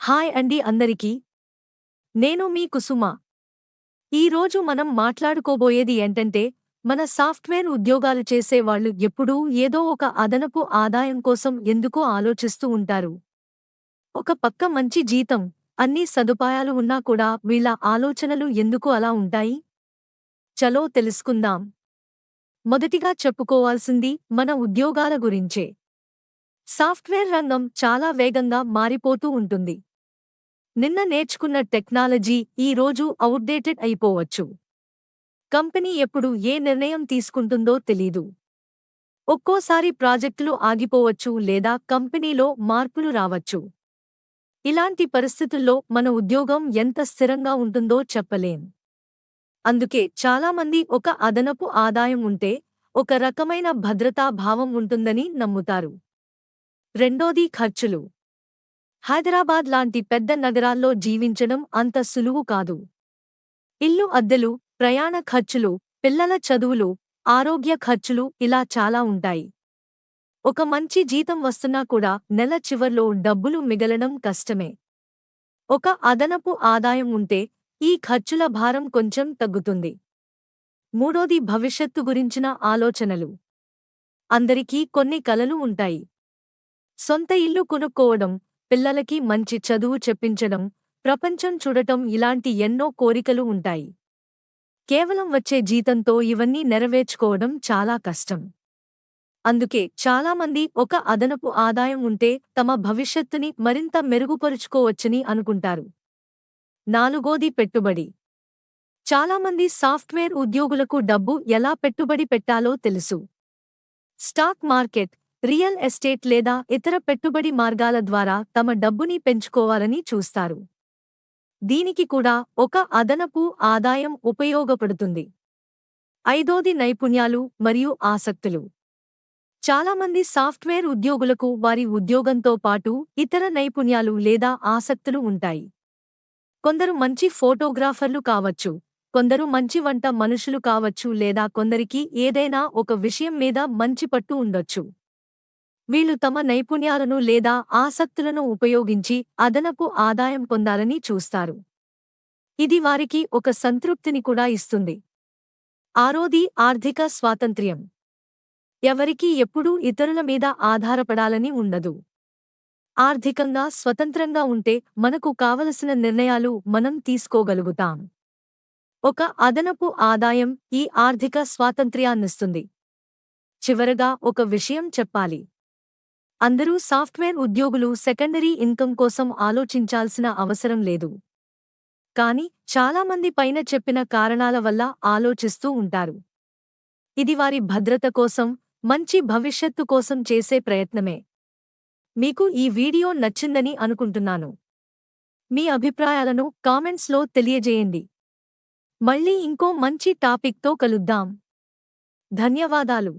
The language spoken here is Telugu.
హాయ్ అండి అందరికీ. నేను మీ కుసుమ. ఈరోజు మనం మాట్లాడుకోబోయేది ఏంటంటే మన సాఫ్ట్వేర్ ఉద్యోగాలు చేసేవాళ్ళు ఎప్పుడూ ఏదో ఒక అదనపు ఆదాయం కోసం ఎందుకో ఆలోచిస్తూ ఉంటారు. ఒక పక్క మంచి జీతం అన్ని సదుపాయాలు ఉన్నా కూడా వీళ్ళ ఆలోచనలు ఎందుకు అలా ఉంటాయి? చలో తెలుసుకుందాం. మొదటిగా చెప్పుకోవాల్సింది మన ఉద్యోగాల గురించే. సాఫ్ట్వేర్ రంగం చాలా వేగంగా మారిపోతూ ఉంటుంది. నిన్న నేర్చుకున్న టెక్నాలజీ ఈ రోజు అవుట్డేటెడ్ అయిపోవచ్చు. కంపెనీ ఎప్పుడు ఏ నిర్ణయం తీసుకుంటుందో తెలీదు. ఒక్కోసారి ప్రాజెక్టులు ఆగిపోవచ్చు లేదా కంపెనీలో మార్పులు రావచ్చు. ఇలాంటి పరిస్థితుల్లో మన ఉద్యోగం ఎంత స్థిరంగా ఉంటుందో చెప్పలేం. అందుకే చాలామంది ఒక అదనపు ఆదాయం ఉంటే ఒక రకమైన భద్రతా భావం ఉంటుందని నమ్ముతారు. రెండోది ఖర్చులు. హైదరాబాద్ లాంటి పెద్ద నగరాల్లో జీవించడం అంత సులువు కాదు. ఇల్లు అద్దెలు ప్రయాణ ఖర్చులు పిల్లల చదువులు ఆరోగ్య ఖర్చులు ఇలా చాలా ఉంటాయి. ఒక మంచి జీతం వస్తున్నా కూడా నెల చివర్లో డబ్బులు మిగలడం కష్టమే. ఒక అదనపు ఆదాయం ఉంటే ఈ ఖర్చుల భారం కొంచెం తగ్గుతుంది. మూడోది భవిష్యత్తు గురించిన ఆలోచనలు. అందరికీ కొన్ని కలలు ఉంటాయి. సొంత ఇల్లు కొనుక్కోవడం పిల్లలకి మంచి చదువు చెప్పించడం ప్రపంచం చూడటం ఇలాంటి ఎన్నో కోరికలు ఉంటాయి. కేవలం వచ్చే జీతంతో ఇవన్నీ నెరవేర్చుకోవడం చాలా కష్టం. అందుకే చాలామంది ఒక అదనపు ఆదాయం ఉంటే తమ భవిష్యత్తుని మరింత మెరుగుపరుచుకోవచ్చని అనుకుంటారు. నాలుగోది పెట్టుబడి. చాలామంది సాఫ్ట్వేర్ ఉద్యోగులకు డబ్బు ఎలా పెట్టుబడి పెట్టాలో తెలుసు. స్టాక్ మార్కెట్ రియల్ ఎస్టేట్ లేదా ఇతర పెట్టుబడి మార్గాల ద్వారా తమ డబ్బుని పెంచుకోవాలని చూస్తారు. దీనికి కూడా ఒక అదనపు ఆదాయం ఉపయోగపడుతుంది. ఐదోది నైపుణ్యాలు మరియు ఆసక్తులు. చాలామంది సాఫ్ట్వేర్ ఉద్యోగులకు వారి ఉద్యోగంతో పాటు ఇతర నైపుణ్యాలు లేదా ఆసక్తులు ఉంటాయి. కొందరు మంచి ఫోటోగ్రాఫర్లు కావచ్చు కొందరు మంచి వంట మనుషులు కావచ్చు లేదా కొందరికి ఏదైనా ఒక విషయం మీద మంచి పట్టు ఉండొచ్చు. వీళ్ళు తమ నైపుణ్యాలను లేదా ఆసక్తులను ఉపయోగించి అదనపు ఆదాయం పొందాలని చూస్తారు. ఇది వారికి ఒక సంతృప్తిని కూడా ఇస్తుంది. ఆరోది ఆర్థిక స్వాతంత్ర్యం. ఎవరికీ ఎప్పుడూ ఇతరుల మీద ఆధారపడాలని ఉండదు. ఆర్థికంగా స్వతంత్రంగా ఉంటే మనకు కావలసిన నిర్ణయాలు మనం తీసుకోగలుగుతాం. ఒక అదనపు ఆదాయం ఈ ఆర్థిక స్వాతంత్ర్యాన్నిస్తుంది. చివరగా ఒక విషయం చెప్పాలి. అందరూ సాఫ్ట్వేర్ ఉద్యోగులు సెకండరీ ఇన్కమ్ కోసం ఆలోచించాల్సిన అవసరం లేదు. కాని చాలామంది పైన చెప్పిన కారణాల వల్ల ఆలోచిస్తూ ఉంటారు. ఇది వారి భద్రత కోసం మంచి భవిష్యత్తు కోసం చేసే ప్రయత్నమే. మీకు ఈ వీడియో నచ్చిందని అనుకుంటున్నాను. మీ అభిప్రాయాలను కామెంట్స్లో తెలియజేయండి. మళ్ళీ ఇంకో మంచి టాపిక్తో కలుద్దాం. ధన్యవాదాలు.